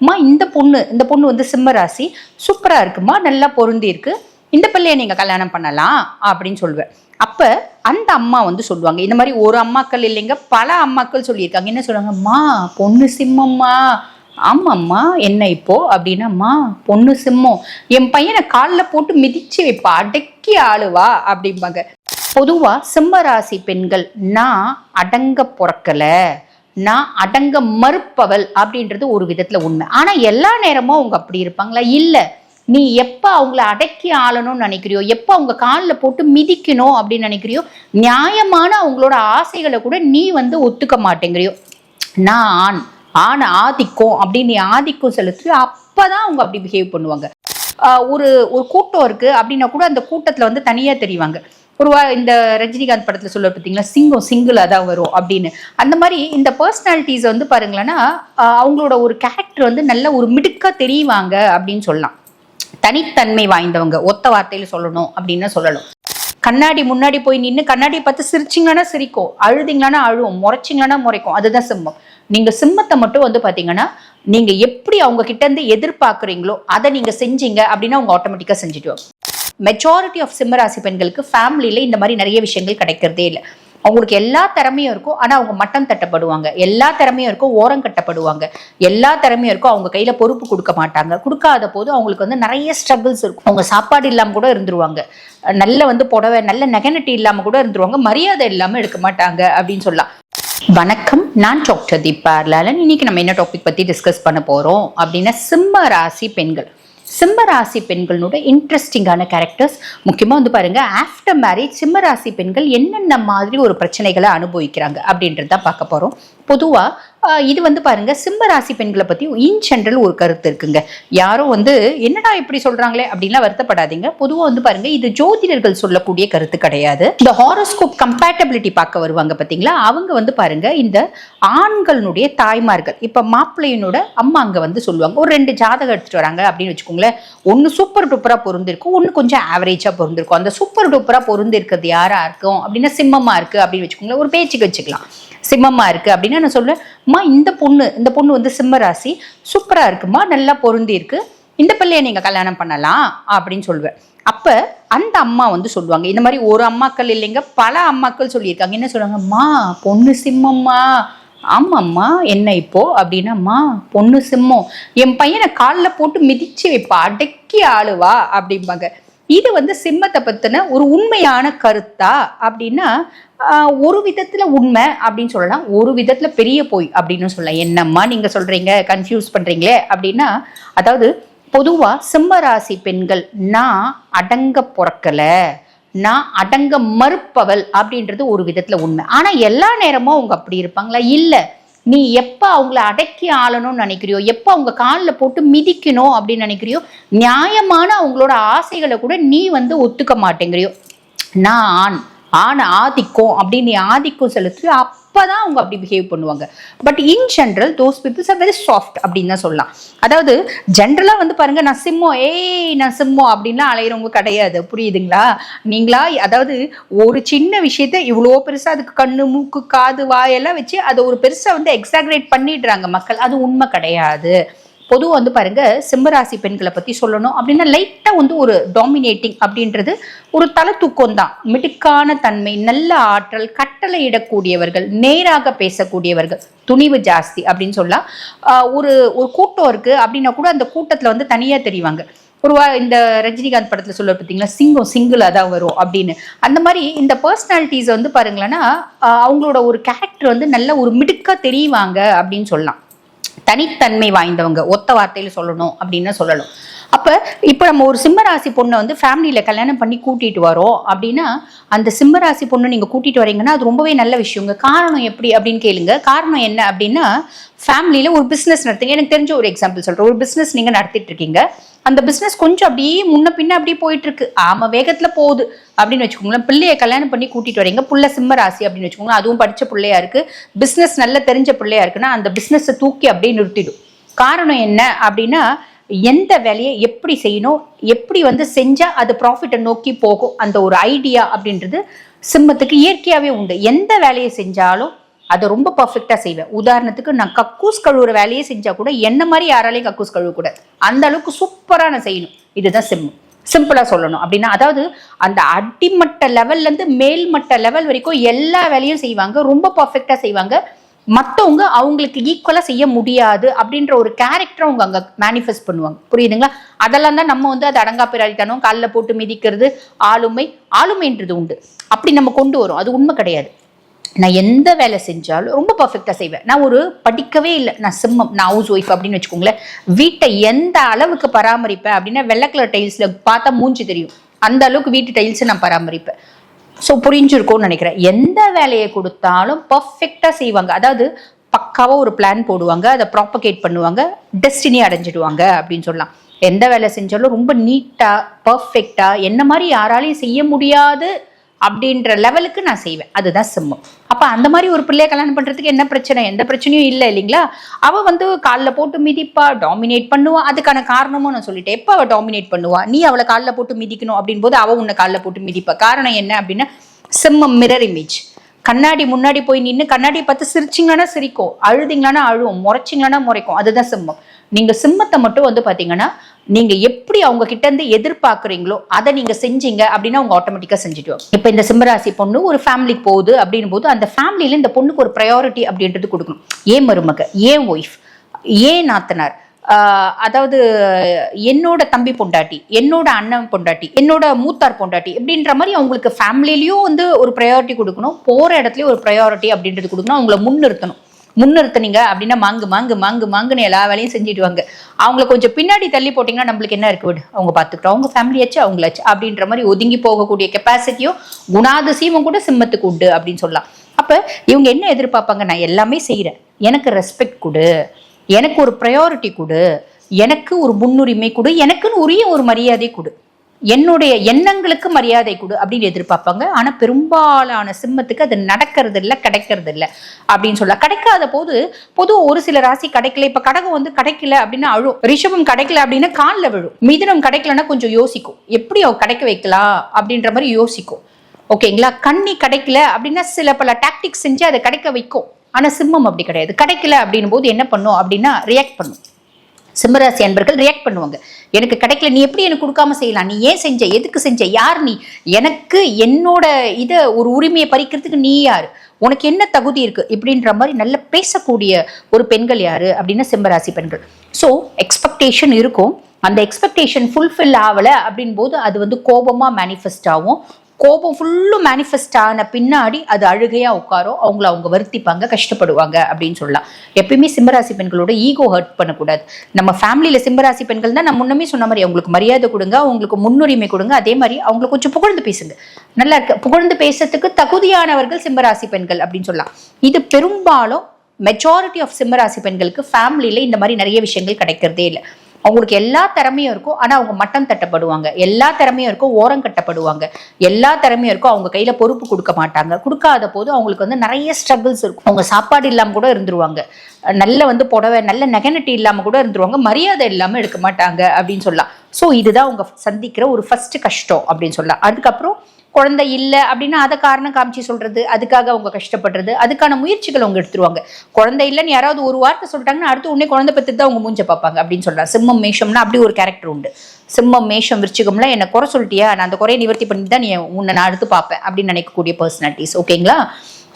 அம்மா இந்த பொண்ணு இந்த பொண்ணு வந்து சிம்ம ராசி. சூப்பரா இருக்குமா? நல்லா பொருந்தி இருக்கு. இந்த பிள்ளைய நீங்க கல்யாணம் பண்ணலாம் அப்படின்னு சொல்லுவேன். அப்ப அந்த அம்மா வந்து சொல்லுவாங்க. இந்த மாதிரி ஒரு அம்மாக்கள் இல்லைங்க பல அம்மாக்கள் சொல்லியிருக்காங்க. என்ன சொல்லுவாங்கம்மா பொண்ணு சிம்மம்மா. ஆமாம்மா என்ன இப்போ? அப்படின்னாம்மா பொண்ணு சிம்மம். என் பையனை காலில் போட்டு மிதிச்சு வைப்பா அடக்கி ஆளுவா? அப்படிம்பாங்க. பொதுவாக சிம்ம ராசி பெண்கள் நான் அடங்க பிறக்கல. நான் அடங்க மறுப்பவள் அப்படின்றது ஒரு விதத்துல உண்மை. ஆனா எல்லா நேரமும் அவங்க அப்படி இருப்பாங்களா? இல்ல. நீ எப்ப அவங்கள அடக்கி ஆளணும்னு நினைக்கிறியோ எப்ப அவங்க காலில் போட்டு மிதிக்கணும் அப்படின்னு நினைக்கிறியோ நியாயமான அவங்களோட ஆசைகளை கூட நீ வந்து ஒத்துக்க மாட்டேங்கிறியோ. நான் ஆண் ஆண் ஆதிக்கம் அப்படின்னு நீ ஆதிக்கம் செலுத்தி அப்பதான் அவங்க அப்படி பிஹேவ் பண்ணுவாங்க. ஒரு ஒரு கூட்டம் இருக்கு அப்படின்னா கூட அந்த கூட்டத்துல வந்து தனியா தெரிவாங்க. ஒரு வா- இந்த ரஜினிகாந்த் படத்துல சொல்ல பார்த்தீங்களா சிங்கம் சிங்கிளா தான் வரும் அப்படின்னு. அந்த மாதிரி இந்த பர்சனாலிட்டிஸ் வந்து பாருங்களேன்னா அவங்களோட ஒரு கேரக்டர் வந்து நல்ல ஒரு மிடுக்கா தெரியுவாங்க அப்படின்னு சொல்லலாம். தனித்தன்மை வாய்ந்தவங்க ஒத்த வார்த்தையில சொல்லணும் அப்படின்னு சொல்லலாம் கண்ணாடி முன்னாடி போய் நின்று கண்ணாடியை பார்த்து சிரிச்சிங்கன்னா சிரிக்கும். அழுதிங்களானா அழுவும். முறைச்சிங்களானா முறைக்கும். அதுதான் சிம்மம். நீங்க சிம்மத்தை மட்டும் வந்து பாத்தீங்கன்னா நீங்க எப்படி அவங்க கிட்ட இருந்து எதிர்பார்க்குறீங்களோ அதை நீங்க செஞ்சீங்க அப்படின்னா அவங்க ஆட்டோமேட்டிக்கா செஞ்சுட்டு மெஜாரிட்டி ஆஃப் சிம்மராசி பெண்களுக்கு ஃபேமிலியில இந்த மாதிரி நிறைய விஷயங்கள் கிடைக்கிறதே இல்லை. அவங்களுக்கு எல்லா திறமையும் இருக்கும். ஆனால் அவங்க மட்டம் தட்டப்படுவாங்க. எல்லா திறமையும் இருக்கும். ஓரம் கட்டப்படுவாங்க. எல்லா திறமையும் இருக்கும். அவங்க கையில் பொறுப்பு கொடுக்க மாட்டாங்க. கொடுக்காத போது அவங்களுக்கு வந்து நிறைய ஸ்ட்ரகிள்ஸ் இருக்கும். அவங்க சாப்பாடு இல்லாமல் கூட இருந்துருவாங்க. நல்ல வந்து புடவை நல்ல நெகனிட்டி இல்லாமல் கூட இருந்துருவாங்க. மரியாதை இல்லாமல் எடுக்க மாட்டாங்க அப்படின்னு சொல்லலாம். வணக்கம். நான் டாக்டர் தீபா. லாலன் இன்னைக்கு நம்ம என்ன டாபிக் பற்றி டிஸ்கஸ் பண்ண போகிறோம் அப்படின்னா சிம்ம ராசி பெண்கள். சிம்மராசி பெண்களோட இன்ட்ரெஸ்டிங்கான கேரக்டர்ஸ் முக்கியமாக வந்து பாருங்க ஆஃப்டர் மேரேஜ் சிம்மராசி பெண்கள் என்னென்ன மாதிரி ஒரு பிரச்சனைகளை அனுபவிக்கிறாங்க அப்படின்றது தான் பார்க்க போகிறோம் பொதுவாக இது வந்து பாருங்க சிம்ம ராசி பெண்களை பத்தி இன் ஜென்ரல் ஒரு கருத்து இருக்குங்க. யாரும் வந்து என்னடா இப்படி சொல்றாங்களே? அப்படின்லாம் வருத்தப்படாதீங்க. பொதுவா வந்து பாருங்க இது ஜோதிடர்கள் சொல்லக்கூடிய கருத்து கிடையாது. இந்த ஹாரோஸ்கோப் கம்பேட்டபிலிட்டி பார்க்க வருவாங்க பாத்தீங்களா? அவங்க வந்து பாருங்க இந்த ஆண்களுடைய தாய்மார்கள் இப்ப மாப்பிள்ளையினோட அம்மா அங்க வந்து சொல்லுவாங்க ஒரு ரெண்டு ஜாதகம் எடுத்துட்டு வராங்க. அப்படின்னு வச்சுக்கோங்களேன் ஒன்னு சூப்பர் டூப்பரா பொருந்திருக்கும் ஒன்னு கொஞ்சம் ஆவரேஜா பொருந்திருக்கும். அந்த சூப்பர் டூப்பரா பொருந்திருக்கிறது யாரா இருக்கும்? அப்படின்னா சிம்மமா இருக்கு அப்படின்னு வச்சுக்கோங்களேன் ஒரு பேச்சுக்கு வச்சுக்கலாம். சிம்மமாக இருக்கு அப்படின்னா நான் சொல்லுவேன். அம்மா இந்த பொண்ணு இந்த பொண்ணு வந்து சிம்ம ராசி. சூப்பராக இருக்குமா? நல்லா பொருந்தி இருக்கு. இந்த பிள்ளைய நீங்கள் கல்யாணம் பண்ணலாம் அப்படின்னு சொல்லுவேன். அப்போ அந்த அம்மா வந்து சொல்லுவாங்க. இந்த மாதிரி ஒரு அம்மாக்கள் இல்லைங்க பல அம்மாக்கள் சொல்லியிருக்காங்க. என்ன சொல்லுவாங்க? அம்மா பொண்ணு சிம்மம்மா. ஆமாம்மா என்ன இப்போ? அப்படின்னாம்மா பொண்ணு சிம்மம். என் பையனை காலில் போட்டு மிதிச்சு வைப்பா அடக்கி ஆளுவா? அப்படிம்பாங்க. இது வந்து சிம்மத்தை பத்தின ஒரு உண்மையான கருத்தா? அப்படின்னா ஒரு விதத்துல உண்மை அப்படின்னு சொல்லலாம். ஒரு விதத்துல பெரிய போய் அப்படின்னு சொல்லலாம். என்னம்மா நீங்க சொல்றீங்க? கன்ஃபியூஸ் பண்றீங்களே? அப்படின்னா அதாவது பொதுவா சிம்ம ராசி பெண்கள் நான் அடங்க பிறக்கல. நான் அடங்க மறுப்பவள் அப்படின்றது ஒரு விதத்துல உண்மை. ஆனா எல்லா நேரமும் அவங்க அப்படி இருப்பாங்களா? இல்லை. நீ எப்ப அவங்கள அடக்கி ஆளணும்னு நினைக்கிறியோ எப்ப அவங்க காலில் போட்டு மிதிக்கணும் அப்படின்னு நினைக்கிறியோ நியாயமான அவங்களோட ஆசைகளை கூட நீ வந்து ஒத்துக்க மாட்டேங்கிறியோ. நான் ஆண் ஆண் ஆதிக்கம் அப்படின்னு நீ ஆதிக்கம் செலுத்தி அப்பதான் அவங்க அப்படி பிஹேவ் பண்ணுவாங்க. But in general those peoples are very soft அப்படின்னு தான் சொல்லலாம். அதாவது ஜென்ரலா வந்து பாருங்க நான் சிம்மோ ஏய் நான் சிம்மோ அப்படின்லாம் அலையிறவங்க கிடையாது. புரியுதுங்களா? நீங்களா அதாவது ஒரு சின்ன விஷயத்த இவ்வளோ பெருசா அதுக்கு கண்ணு மூக்கு காது வாயெல்லாம் வச்சு அதை ஒரு பெருசா வந்து எக்ஸாகரேட் பண்ணிடுறாங்க மக்கள். அது உண்மை கிடையாது. பொதுவாக வந்து பாருங்க சிம்மராசி பெண்களை பத்தி சொல்லணும். அப்படின்னா லைட்டா வந்து ஒரு டாமினேட்டிங் அப்படின்றது ஒரு தலை தூக்கம் தான் மிடுக்கான தன்மை நல்ல ஆற்றல் கட்டளை இடக்கூடியவர்கள் நேராக பேசக்கூடியவர்கள் துணிவு ஜாஸ்தி அப்படின்னு சொல்லலாம். ஒரு ஒரு கூட்டம் இருக்கு அப்படின்னா கூட அந்த கூட்டத்துல வந்து தனியா தெரிவாங்க. ஒரு இந்த ரஜினிகாந்த் படத்தில் சொல்ல பார்த்தீங்களா சிங்கம் சிங்கிளாக தான் வரும் அப்படின்னு. அந்த மாதிரி இந்த பர்சனாலிட்டிஸ் வந்து பாருங்களேன்னா அவங்களோட ஒரு கேரக்டர் வந்து நல்ல ஒரு மிடுக்காக தெரியுவாங்க அப்படின்னு சொல்லலாம். தனித்தன்மை வாய்ந்தவங்க ஒத்த வார்த்தையில் சொல்லணும் அப்படின்னு சொல்லணும். அப்போ இப்போ நம்ம ஒரு சிம்மராசி பொண்ணை வந்து ஃபேமிலியில் கல்யாணம் பண்ணி கூட்டிட்டு வரோம் அப்படின்னா அந்த சிம்மராசி பொண்ணு நீங்கள் கூட்டிட்டு வரீங்கன்னா அது ரொம்பவே நல்ல விஷயங்க காரணம் எப்படி அப்படின்னு கேளுங்க. காரணம் என்ன அப்படின்னா ஃபேமிலியில் ஒரு பிஸ்னஸ் நடத்துங்க. எனக்கு தெரிஞ்ச ஒரு எக்ஸாம்பிள் சொல்கிறேன் ஒரு பிஸ்னஸ் நீங்கள் நடத்திட்டு இருக்கீங்க. அந்த பிஸ்னஸ் கொஞ்சம் அப்படியே முன்ன பின்ன அப்படியே போயிட்டு இருக்கு ஆமாம் வேகத்தில் போகுது அப்படின்னு வச்சுக்கோங்களேன். பிள்ளைய கல்யாணம் பண்ணி கூட்டிட்டு வரீங்க. புள்ள சிம்ம ராசி அப்படின்னு வச்சுக்கோங்களேன். அதுவும் படித்த பிள்ளையா இருக்கு. பிஸ்னஸ் நல்ல தெரிஞ்ச பிள்ளையா இருக்குன்னா அந்த பிஸ்னஸை தூக்கி அப்படியே நிறுத்திடும். காரணம் என்ன அப்படின்னா எந்த வேலையை எப்படி செய்யணும் எப்படி வந்து செஞ்சால் அது ப்ராஃபிட்டை நோக்கி போகும் அந்த ஒரு ஐடியா அப்படின்றது சிம்மத்துக்கு இயற்கையாகவே உண்டு. எந்த வேலையை செஞ்சாலும் அதை ரொம்ப பர்ஃபெக்டாக செய்வேன். உதாரணத்துக்கு நான் கக்கூஸ் கழுவுற வேலையே செஞ்சால் கூட என்ன மாதிரி யாராலையும் கக்கூஸ் கழுவக்கூடாது. அந்த அளவுக்கு சூப்பராக நான் செய்யணும். இதுதான் சிம்மம். சிம்பிளாக சொல்லணும். அப்படின்னா அதாவது அந்த அடிமட்ட லெவல்லேருந்து மேல்மட்ட லெவல் வரைக்கும் எல்லா வேலையும் செய்வாங்க. ரொம்ப பர்ஃபெக்டாக செய்வாங்க. மற்றவங்க அவங்களுக்கு ஈக்குவலாக செய்ய முடியாது அப்படின்ற ஒரு கேரக்டர் அவங்க அங்கே மேனிஃபெஸ்ட் பண்ணுவாங்க. புரியுதுங்களா? அதெல்லாம் தான் நம்ம வந்து அது அடங்கா பிராடித்தனம் காலில் போட்டு மிதிக்கிறது ஆளுமை ஆளுமைன்றது உண்டு. அப்படி நம்ம கொண்டு வரோம். அது உண்மை கிடையாது. நான் எந்த வேலை செஞ்சாலும் ரொம்ப பர்ஃபெக்டாக செய்வேன். நான் ஒரு படிக்கவே இல்லை. நான் சிம்மம் நான் ஹவுஸ் ஒய்ஃப் அப்படின்னு வச்சுக்கோங்களேன். வீட்டை எந்த அளவுக்கு பராமரிப்பேன் அப்படின்னா வெள்ளை கலர் டைல்ஸில் பார்த்தா மூஞ்சி தெரியும். அந்த அளவுக்கு வீட்டு டைல்ஸை நான் பராமரிப்பேன். ஸோ புரிஞ்சிருக்கும்னு நினைக்கிறேன். எந்த வேலையை கொடுத்தாலும் பர்ஃபெக்டாக செய்வாங்க. அதாவது பக்காவாக ஒரு பிளான் போடுவாங்க அதை ப்ராப்பகேட் பண்ணுவாங்க டெஸ்டினி அடைஞ்சிடுவாங்க அப்படின்னு சொல்லலாம். எந்த வேலை செஞ்சாலும் ரொம்ப நீட்டாக பர்ஃபெக்டாக என்ன மாதிரி யாராலையும் செய்ய முடியாது அப்படின்ற லெவலுக்கு நான் செய்வேன். அதுதான் சிம்மம். அப்போ அந்த மாதிரி ஒரு பிள்ளைய கல்யாணம் பண்ணுறதுக்கு என்ன பிரச்சனை? எந்த பிரச்சனையும் இல்லை இல்லைங்களா? அவள் வந்து காலில் போட்டு மிதிப்பா டாமினேட் பண்ணுவா. அதுக்கான காரணமும் நான் சொல்லிட்டேன். எப்போ அவள் டாமினேட் பண்ணுவா? நீ அவளை காலில் போட்டு மிதிக்கணும் அப்படின் போது அவள் உன்னை காலில் போட்டு மிதிப்பா. காரணம் என்ன அப்படின்னா சிம்மம் மிரர் இமேஜ் கண்ணாடி முன்னாடி போய் நின்று கண்ணாடியை பார்த்து சிரிச்சிங்கன்னா சிரிக்கும். அழுதிங்களானா அழுவும். முறைச்சிங்களானா முறைக்கும். அதுதான் சிம்மம். நீங்க சிம்மத்தை மட்டும் வந்து பாத்தீங்கன்னா நீங்க எப்படி அவங்க கிட்ட இருந்து எதிர்பார்க்குறீங்களோ அதை நீங்க செஞ்சீங்க அப்படின்னா அவங்க ஆட்டோமேட்டிக்கா செஞ்சுட்டு இப்போ இந்த சிம்மராசி பொண்ணு ஒரு ஃபேமிலிக்கு போகுது அப்படின் போது அந்த ஃபேமிலியில இந்த பொண்ணுக்கு ஒரு ப்ரையாரிட்டி அப்படின்றது கொடுக்கணும். ஏன் மருமக? ஏன் ஒய்ஃப் ஏன் நாத்தனார்? அதாவது என்னோட தம்பி பொண்டாட்டி என்னோட அண்ணன் பொண்டாட்டி என்னோட மூத்தார் பொண்டாட்டி அப்படின்ற மாதிரி அவங்களுக்கு ஃபேமிலிலையும் வந்து ஒரு ப்ரையாரிட்டி கொடுக்கணும். போகிற இடத்துலையும் ஒரு ப்ரையாரிட்டி அப்படின்றது கொடுக்கணும். அவங்கள முன்னிறுத்தணும். முன்னிறுத்துனீங்க அப்படின்னா மாங்கு மாங்கு மாங்கு மாங்குன்னு எல்லா வேலையும் செஞ்சிடுவாங்க அவங்கள கொஞ்சம் பின்னாடி தள்ளி போட்டிங்கன்னா நம்மளுக்கு என்ன இருக்கு விடு? அவங்க பார்த்துக்கிட்டோம் அவங்க ஃபேமிலியாச்சு அவங்களாச்சு அப்படின்ற மாதிரி ஒதுங்கி போகக்கூடிய கெப்பாசிட்டியும் குணாதிசயமும் கூட சிம்மத்துக்கு உண்டு அப்படின்னு சொல்லலாம். அப்போ இவங்க என்ன எதிர்பார்ப்பாங்க? நான் எல்லாமே செய்கிறேன் எனக்கு ரெஸ்பெக்ட் கொடு. எனக்கு ஒரு ப்ரையாரிட்டி கொடு. எனக்கு ஒரு முன்னுரிமை கொடு. எனக்குன்னு உரிய ஒரு மரியாதை கொடு. என்னுடைய எண்ணங்களுக்கு மரியாதை கொடு அப்படின்னு எதிர்பார்ப்பாங்க. ஆனால் பெரும்பாலான சிம்மத்துக்கு அது நடக்கிறது இல்லை கிடைக்கிறது இல்லை அப்படின்னு சொல்ல. கிடைக்காத போது பொது ஒரு சில ராசி கிடைக்கல. இப்போ கடகம் வந்து கிடைக்கல அப்படின்னா அழும் ரிஷபம் கிடைக்கல அப்படின்னா காலில் விழும். மிதுனம் கிடைக்கலன்னா கொஞ்சம் யோசிக்கும். எப்படி அவ கிடைக்க வைக்கலாம் அப்படின்ற மாதிரி யோசிக்கும். ஓகேங்களா? கண்ணி கிடைக்கல அப்படின்னா சில பல டாக்டிக்ஸ் செஞ்சு அதை கிடைக்க வைக்கும். ஆனால் சிம்மம் அப்படி கிடையாது. கிடைக்கல அப்படின்னும் போது என்ன பண்ணும் அப்படின்னா ரியாக்ட் பண்ணும். சிம்மராசி அன்பர்கள் ரியாக்ட் பண்ணுவாங்க. எனக்கு கிடைக்கல நீ எப்படி எனக்கு கொடுக்காம செய்யலாம்? நீ ஏன் செஞ்ச? எதுக்கு செஞ்ச? யார் நீ? எனக்கு என்னோட இதை ஒரு உரிமையை பறிக்கிறதுக்கு நீ யார்? உனக்கு என்ன தகுதி இருக்கு? இப்படின்ற மாதிரி நல்ல பேசக்கூடிய ஒரு பெண்கள் யாரு? அப்படின்னா சிம்மராசி பெண்கள். ஸோ எக்ஸ்பெக்டேஷன் இருக்கும். அந்த எக்ஸ்பெக்டேஷன் ஃபுல்ஃபில் ஆகலை அப்படின் போது அது வந்து கோபமாக மேனிஃபெஸ்ட் ஆகும். கோபம் ஃபுல்லும் மேனிஃபெஸ்ட் ஆன பின்னாடி அது அழுகையா உட்காரும். அவங்கள அவங்க வருத்திப்பாங்க கஷ்டப்படுவாங்க அப்படின்னு சொல்லலாம். எப்பயுமே சிம்மராசி பெண்களோட ஈகோ ஹர்ட் பண்ணக்கூடாது. நம்ம ஃபேமிலியில சிம்மராசி பெண்கள் தான் நான் முன்னமே சொன்ன மாதிரி அவங்களுக்கு மரியாதை கொடுங்க அவங்களுக்கு முன்னுரிமை கொடுங்க. அதே மாதிரி அவங்களை கொஞ்சம் புகழ்ந்து பேசுங்க. நல்லா இருக்கு புகழ்ந்து பேசுறதுக்கு தகுதியானவர்கள் சிம்மராசி பெண்கள் அப்படின்னு சொல்லலாம். இது பெரும்பாலும் மெஜாரிட்டி ஆஃப் சிம்மராசி பெண்களுக்கு ஃபேமிலியில இந்த மாதிரி நிறைய விஷயங்கள் கிடைக்கிறதே இல்லை. அவங்களுக்கு எல்லா திறமையும் இருக்கும். ஆனால் அவங்க மட்டம் தட்டப்படுவாங்க. எல்லா திறமையும் இருக்கும். ஓரம் கட்டப்படுவாங்க. எல்லா திறமையும் இருக்கும். அவங்க கையில் பொறுப்பு கொடுக்க மாட்டாங்க. கொடுக்காத போது அவங்களுக்கு வந்து நிறைய ஸ்ட்ரகிள்ஸ் இருக்கும். அவங்க சாப்பாடு இல்லாமல் கூட இருந்துருவாங்க. நல்ல வந்து புடவை நல்ல நெகனிட்டி இல்லாமல் கூட இருந்துருவாங்க. மரியாதை இல்லாமல் எடுக்க மாட்டாங்க அப்படின்னு சொல்லலாம். ஸோ இதுதான் அவங்க சந்திக்கிற ஒரு ஃபர்ஸ்ட் கஷ்டம் அப்படின்னு சொல்லலாம். அதுக்கப்புறம் குழந்தை இல்லை அப்படின்னா அதை காரணம் காமிச்சு சொல்றது அதுக்காக அவங்க கஷ்டப்படுறது அதுக்கான முயற்சிகள் அவங்க எடுத்துருவாங்க. குழந்தை இல்லைன்னு யாராவது ஒரு வார்த்தை சொல்லிட்டாங்கன்னா அடுத்து உடனே குழந்தை பத்தி தான் அவங்க மூஞ்ச பார்ப்பாங்க அப்படின்னு சொல்றாங்க. சிம்மம் மேஷம்னா அப்படி ஒரு கேரக்டர் உண்டு. சிம்மம் மேஷம் விருச்சிகம்ல என்ன குறை சொல்லிட்டியா? நான் அந்த குறையை நிவர்த்தி பண்ணி தான் நீ உன்னை நான் அடுத்து பார்ப்பேன் அப்படின்னு நினைக்கக்கூடிய பர்சனாலிட்டிஸ் ஓகேங்களா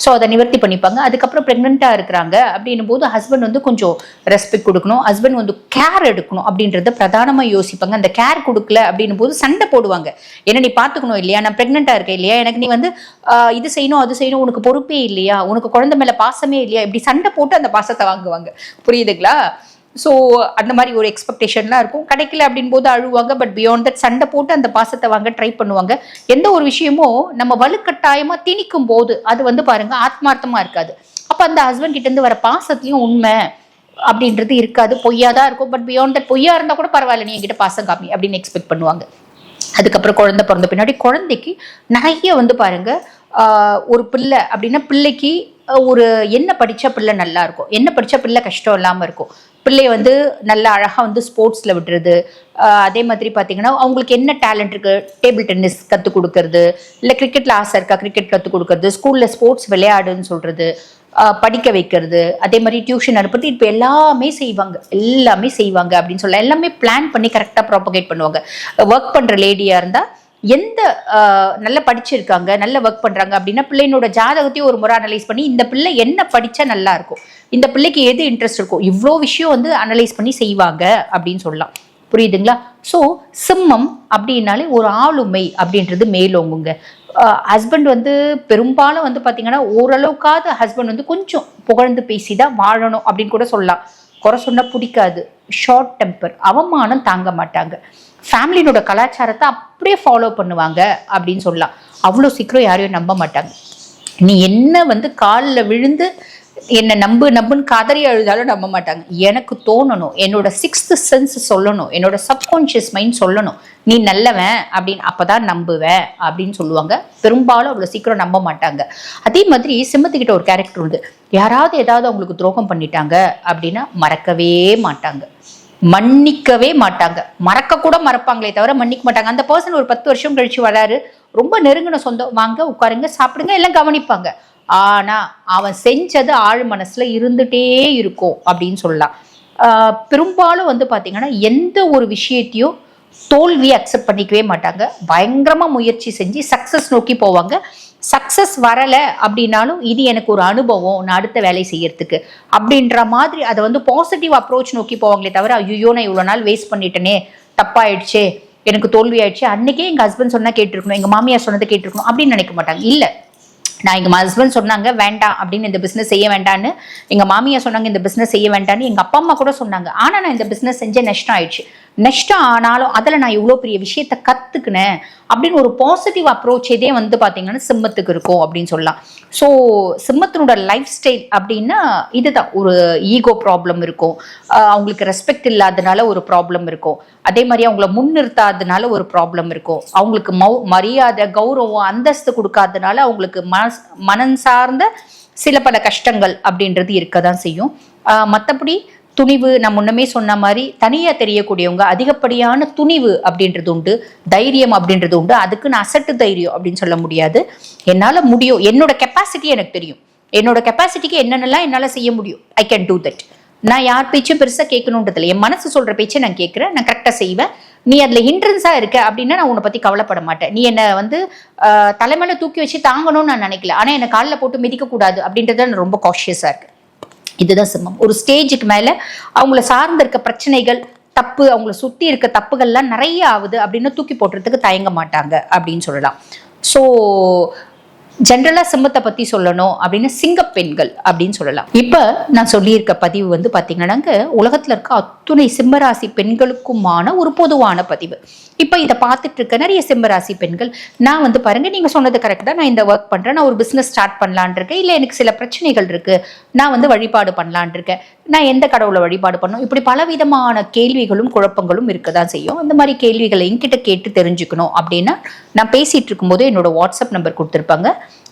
ஸோ அதை நிவர்த்தி பண்ணிப்பாங்க. அதுக்கப்புறம் ப்ரெக்னெண்ட்டாக இருக்கிறாங்க. அப்படின்னும் போது ஹஸ்பண்ட் வந்து கொஞ்சம் ரெஸ்பெக்ட் கொடுக்கணும். ஹஸ்பண்ட் வந்து கேர் எடுக்கணும் அப்படின்றத பிரதானமாக யோசிப்பாங்க. அந்த கேர் கொடுக்கல அப்படின்னும் போது சண்டை போடுவாங்க. ஏன்னா நீ பார்த்துக்கணும் இல்லையா? நான் ப்ரெக்னெண்ட்டாக இருக்கேன் இல்லையா? எனக்கு நீ வந்து இது செய்யணும் அது செய்யணும் உனக்கு பொறுப்பே இல்லையா? உனக்கு குழந்தை மேலே பாசமே இல்லையா? இப்படி சண்டை போட்டு அந்த பாசத்தை வாங்குவாங்க. புரியுதுங்களா? ஸோ அந்த மாதிரி ஒரு எக்ஸ்பெக்டேஷன்லாம் இருக்கும். கிடைக்கல அப்படின் போது அழுவாங்க. பட் பியாண்ட் தட் சண்டை போட்டு அந்த பாசத்தை வாங்க ட்ரை பண்ணுவாங்க. எந்த ஒரு விஷயமும் நம்ம வலுக்கட்டாயமாக திணிக்கும் போது அது வந்து பாருங்க ஆத்மார்த்தமாக இருக்காது. அப்போ அந்த ஹஸ்பண்ட் கிட்டேருந்து வர பாசத்தையும் உண்மை அப்படின்றது இருக்காது. பொய்யா தான் இருக்கும். பட் பியாண்ட் தட் பொய்யா இருந்தால் கூட பரவாயில்ல நீ என்கிட்ட பாசம் காமி அப்படின்னு எக்ஸ்பெக்ட் பண்ணுவாங்க. அதுக்கப்புறம் குழந்தை பிறந்த பின்னாடி குழந்தைக்கு நிறைய வந்து பாருங்க ஒரு பிள்ளை அப்படின்னா பிள்ளைக்கு ஒரு என்ன படித்தா பிள்ளை நல்லா இருக்கும்? என்ன படித்தா பிள்ளை கஷ்டம் இல்லாமல் இருக்கும்? பிள்ளைய வந்து நல்ல அழகாக வந்து ஸ்போர்ட்ஸில் விடுறது அதே மாதிரி பார்த்தீங்கன்னா அவங்களுக்கு என்ன டேலண்ட் இருக்குது டேபிள் டென்னிஸ் கற்றுக் கொடுக்கறது. இல்லை கிரிக்கெட்டில் ஆசை இருக்கா? கிரிக்கெட் கற்றுக் கொடுக்கறது. ஸ்கூலில் ஸ்போர்ட்ஸ் விளையாடுன்னு சொல்கிறது படிக்க வைக்கிறது. அதே மாதிரி டியூஷன் அனுப்புறது. இப்போ எல்லாமே செய்வாங்க. எல்லாமே செய்வாங்க அப்படின்னு சொல்லலாம் எல்லாமே பிளான் பண்ணி கரெக்டாக ப்ராப்பகேட் பண்ணுவாங்க. ஒர்க் பண்ணுற லேடியாக இருந்தால் எந்த நல்லா படிச்சிருக்காங்க நல்ல ஒர்க் பண்றாங்க அப்படின்னா பிள்ளைங்களோட ஜாதகத்தையும் ஒரு முறை அனலைஸ் பண்ணி இந்த பிள்ளை என்ன படிச்சா நல்லா இருக்கும். இந்த பிள்ளைக்கு எது இன்ட்ரெஸ்ட் இருக்கும் இவ்வளோ விஷயம் வந்து அனலைஸ் பண்ணி செய்வாங்க அப்படின்னு சொல்லலாம். புரியுதுங்களா? ஸோ சிம்மம் அப்படின்னாலே ஒரு ஆளுமை அப்படின்றது மேலோங்குங்க. ஹஸ்பண்ட் வந்து பெரும்பாலும் வந்து பார்த்தீங்கன்னா ஓரளவுக்காவது ஹஸ்பண்ட் வந்து கொஞ்சம் புகழ்ந்து பேசி தான் வாழணும் அப்படின்னு கூட சொல்லலாம். குறை சொன்னால் பிடிக்காது. ஷார்ட் டெம்பர் அவமானம் தாங்க மாட்டாங்க. ஃபேமிலியினோட கலாச்சாரத்தை அப்படியே ஃபாலோ பண்ணுவாங்க அப்படின்னு சொல்லலாம். அவ்வளோ சீக்கிரம் யாரையும் நம்ப மாட்டாங்க. நீ என்ன வந்து காலில் விழுந்து என்னை நம்பு நம்புன்னு கதறி அழுதாலும் நம்ப மாட்டாங்க. எனக்கு தோணணும் என்னோட சிக்ஸ்த் சென்ஸ் சொல்லணும் என்னோட சப்கான்ஷியஸ் மைண்ட் சொல்லணும். நீ நல்லவன் அப்படின்னு அப்போ தான் நம்புவேன் அப்படின்னு சொல்லுவாங்க. பெரும்பாலும் அவ்வளோ சீக்கிரம் நம்ப மாட்டாங்க. அதே மாதிரி சிம்மத்துக்கிட்ட ஒரு கேரக்டர் உண்டு. யாராவது ஏதாவது அவங்களுக்கு துரோகம் பண்ணிட்டாங்க அப்படின்னா மறக்கவே மாட்டாங்க. மன்னிக்கவே மாட்டாங்க. மறக்க கூட மறப்பாங்களே தவிர மன்னிக்க மாட்டாங்க. அந்த பர்சன் ஒரு பத்து வருஷம் கழிச்சு வராரு. ரொம்ப நெருங்கின சொந்தம். வாங்க உட்காருங்க சாப்பிடுங்க எல்லாம் கவனிப்பாங்க. ஆனா அவன் செஞ்சது ஆழ் மனசுல இருந்துட்டே இருக்கும் அப்படின்னு சொல்லலாம். பெரும்பாலும் வந்து பாத்தீங்கன்னா எந்த ஒரு விஷயத்தையும் தோல்வியை அக்செப்ட் பண்ணிக்கவே மாட்டாங்க. பயங்கரமா முயற்சி செஞ்சு சக்சஸ் நோக்கி போவாங்க. சக்சஸ் வரல அப்படின்னாலும் இது எனக்கு ஒரு அனுபவம் நான் அடுத்த வேலை செய்யறதுக்கு. அப்படின்ற மாதிரி அதை வந்து பாசிட்டிவ் அப்ரோச் நோக்கி போவாங்களே தவிர ஐயோ நான் இவ்வளோ நாள் வேஸ்ட் பண்ணிட்டேனே தப்பாயிடுச்சே எனக்கு தோல்வி ஆயிடுச்சு அன்னைக்கே எங்க ஹஸ்பண்ட் சொன்னா கேட்டிருக்கணும் எங்க மாமியார் சொன்னதை கேட்டிருக்கணும் அப்படின்னு நினைக்க மாட்டாங்க. இல்ல. நான் எங்க ஹஸ்பண்ட் சொன்னாங்க வேண்டாம் அப்படின்னு இந்த பிஸ்னஸ் செய்ய வேண்டான்னு எங்க மாமியார் சொன்னாங்க இந்த பிசினஸ் செய்ய வேண்டான்னு எங்க அப்பா அம்மா கூட சொன்னாங்க. ஆனா நான் இந்த பிசினஸ் செஞ்ச நஷ்டம் ஆயிடுச்சு. நஷ்டம் ஆனாலும் அதில் நான் இவ்வளோ பெரிய விஷயத்த கற்றுக்கினேன் அப்படின்னு ஒரு பாசிட்டிவ் அப்ரோச் இதே வந்து பார்த்தீங்கன்னா சிம்மத்துக்கு இருக்கும் அப்படின்னு சொல்லலாம். ஸோ சிம்மத்தினோட லைஃப் ஸ்டைல் அப்படின்னா இதுதான். ஒரு ஈகோ ப்ராப்ளம் இருக்கும். அவங்களுக்கு ரெஸ்பெக்ட் இல்லாதனால ஒரு ப்ராப்ளம் இருக்கும். அதே மாதிரி அவங்கள முன்னிறுத்தாதனால ஒரு ப்ராப்ளம் இருக்கும். அவங்களுக்கு மௌ மரியாதை கௌரவம் அந்தஸ்து கொடுக்காதனால அவங்களுக்கு மனஸ் மனம் சார்ந்த சில பல கஷ்டங்கள் அப்படின்றது இருக்க தான் செய்யும் மற்றபடி துணிவு நான் முன்னமே சொன்ன மாதிரி தனியாக தெரியக்கூடியவங்க அதிகப்படியான துணிவு அப்படின்றது உண்டு தைரியம் அப்படின்றது உண்டு. அதுக்கு நான் அசட்டு தைரியம் அப்படின்னு சொல்ல முடியாது. என்னால் முடியும் என்னோட கெப்பாசிட்டி எனக்கு தெரியும். என்னோட கெப்பாசிட்டிக்கு என்னென்னலாம் என்னால் செய்ய முடியும்? ஐ கேன் டூ தட் நான் யார் பேச்சும் பெருசாக கேட்கணுன்றதில்ல. என் மனசு சொல்கிற பேச்சை நான் கேட்குறேன். நான் கரெக்டாக செய்வேன். நீ அதில் ஹிண்ட்ரன்ஸாக இருக்க அப்படின்னா நான் உன்னை பற்றி கவலைப்பட மாட்டேன். நீ என்னை வந்து தலைமையில தூக்கி வச்சு தாங்கணும்னு நான் நினைக்கல. ஆனால் என்னை காலில் போட்டு மிதிக்கக்கூடாது அப்படின்றத நான் ரொம்ப காஷியஸாக இருக்கு இதுதான் சிம்மம். ஒரு ஸ்டேஜுக்கு மேல அவங்கள சார்ந்து இருக்க பிரச்சனைகள் தப்பு அவங்கள சுத்தி இருக்க தப்புகள்லாம் நிறைய ஆகுது அப்படின்னு தூக்கி போடுறதுக்கு தயங்க மாட்டாங்க அப்படின்னு சொல்லலாம். ஸோ ஜென்ரலா சிம்மத்தை பத்தி சொல்லணும் அப்படின்னு சிங்க பெண்கள் அப்படின்னு சொல்லலாம். இப்ப நான் சொல்லியிருக்க பதிவு வந்து பாத்தீங்கன்னாங்க உலகத்துல இருக்க அத்துணை சிம்மராசி பெண்களுக்குமான ஒரு பொதுவான பதிவு. இப்ப இதை பார்த்துட்டு இருக்க நிறைய சிம்மராசி பெண்கள் நான் வந்து பாருங்க நீங்க சொன்னது கரெக்ட் தான். நான் இந்த ஒர்க் பண்றேன் நான் ஒரு பிசினஸ் ஸ்டார்ட் பண்ணலான் இருக்கேன். இல்ல எனக்கு சில பிரச்சனைகள் இருக்கு. நான் வந்து வழிபாடு பண்ணலான் இருக்கேன். நான் எந்த கடவுளை வழிபாடு பண்ணணும்? இப்படி பலவிதமான கேள்விகளும் குழப்பங்களும் இருக்க தான் செய்யும். அந்த மாதிரி கேள்விகளை என்கிட்ட கேட்டு தெரிஞ்சுக்கணும் அப்படின்னா நான் பேசிட்டு இருக்கும்போது என்னோட வாட்ஸ்அப் நம்பர் கொடுத்துருப்பாங்க.